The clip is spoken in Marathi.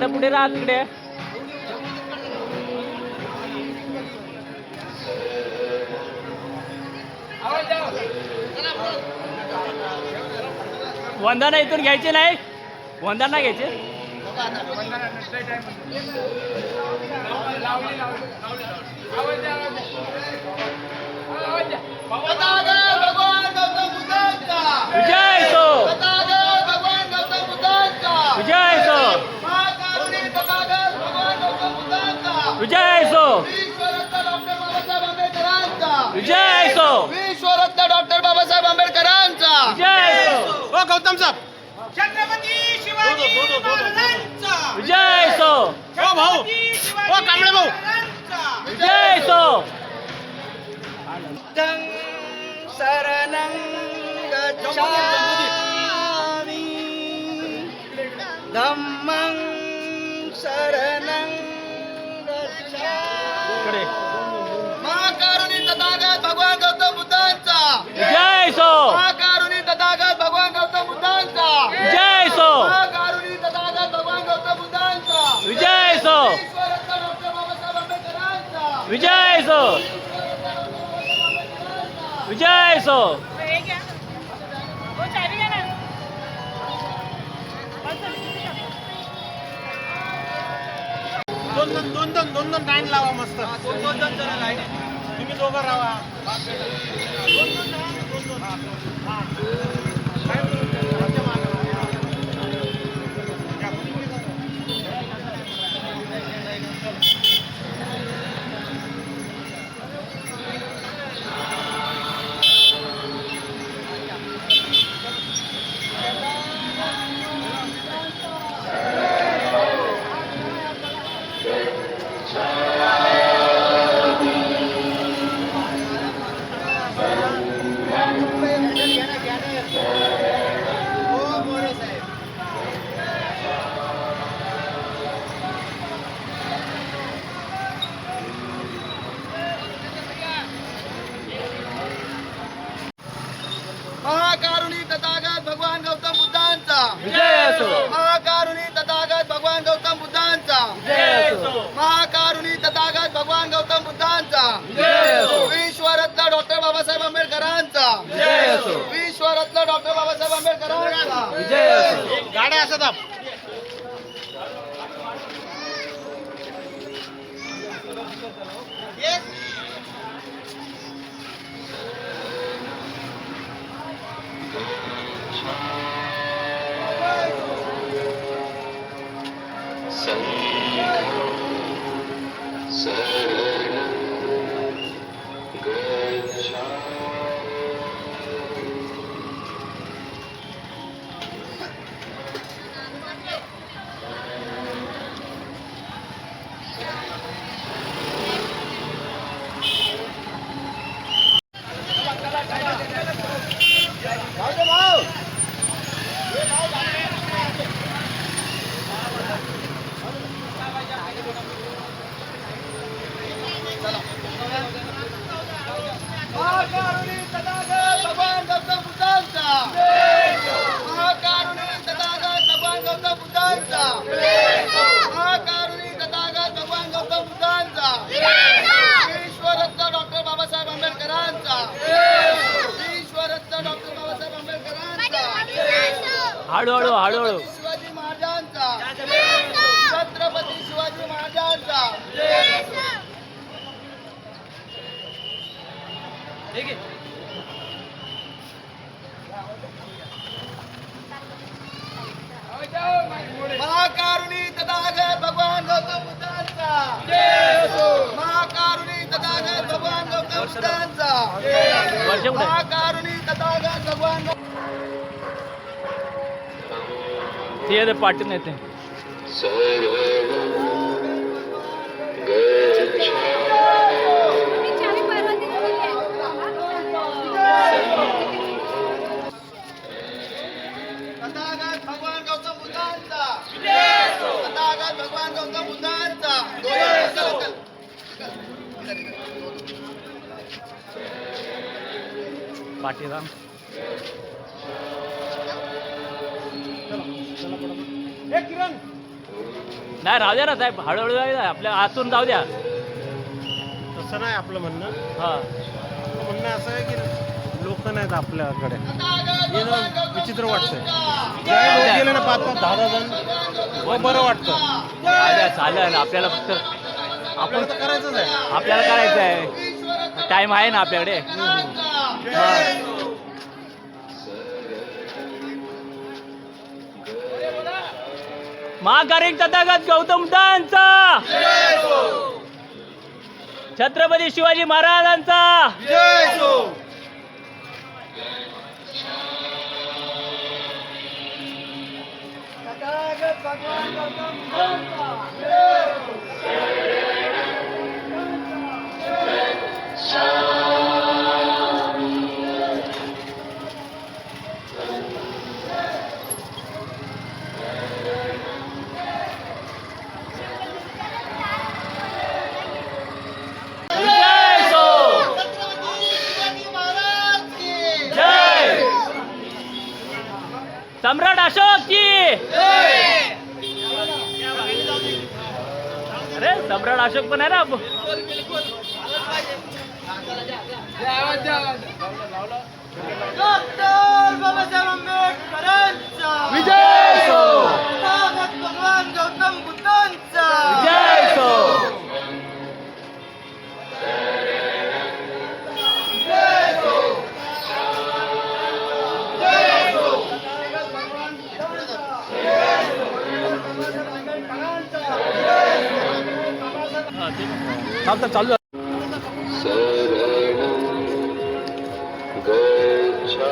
इकडे पुढे राहा तिकडे वंदना इथून घ्यायचे नाही? वंदना घ्यायचे? भगवान गौतम बुद्धांचा विजय सो भगवान गौतम बुद्धांचा विजय सो महाकारुणी तथागत भगवान गौतम बुद्धांचा विजय सो विश्वरत्न डॉक्टर बाबासाहेब आंबेडकरांचा विजय सो विश्वरत्न डॉक्टर बाबासाहेब आंबेडकरांचा विजय सो गौतम साहेब छत्रपती शिवाजी महाराजांचा. विजय सो. हो भाऊ हो, कांबळे भाऊ. विजय सो. शरणं गच्छामि. धम्मं शरणं विजय सो? दोन दोन दोन दोन दोन दोन लाईन लावा मस्त दोन दोन दोन जण लाईन तुम्ही दोघं राहा दोन दोन दोन दोन. असो गाड्या असत आप महाकारुणी हळूहळू हळूहळू. शिवाजी महाराजांचा. छत्रपती शिवाजी महाराजांचा. महाकारुणी तथागत भगवान गौतम बुद्धांचा. महाकारुणी तथागत भगवान गौतम बुद्धांचा. महाकारुणी तथागत भगवान ते येते पाटील येते तथागत नाही राहू द्या ना साहेब. हळूहळू जाऊ द्या. आपल्या आतून जाऊ द्या. तसं नाही आपलं म्हणणं. हा. म्हणणं असं आहे की लोक नाहीत आपल्याकडे. हे विचित्र वाटतंय. ज्या लोक गेले ना पाच पाच दहा दहा जण मग बरं वाटतं. द्या चालेल. आपल्याला फक्त आपल्याला तर करायचंच आहे. आपल्याला करायचं आहे टाइम आहे ना आपल्याकडे? हा. महाकारिक तथागत गौतम बुद्धांचा छत्रपती शिवाजी महाराजांचा. भगवान गौतम जय सम्राट अशोक की अरे सम्राट अशोक पण आहे ना डॉक्टर चालतं चालू गच्छा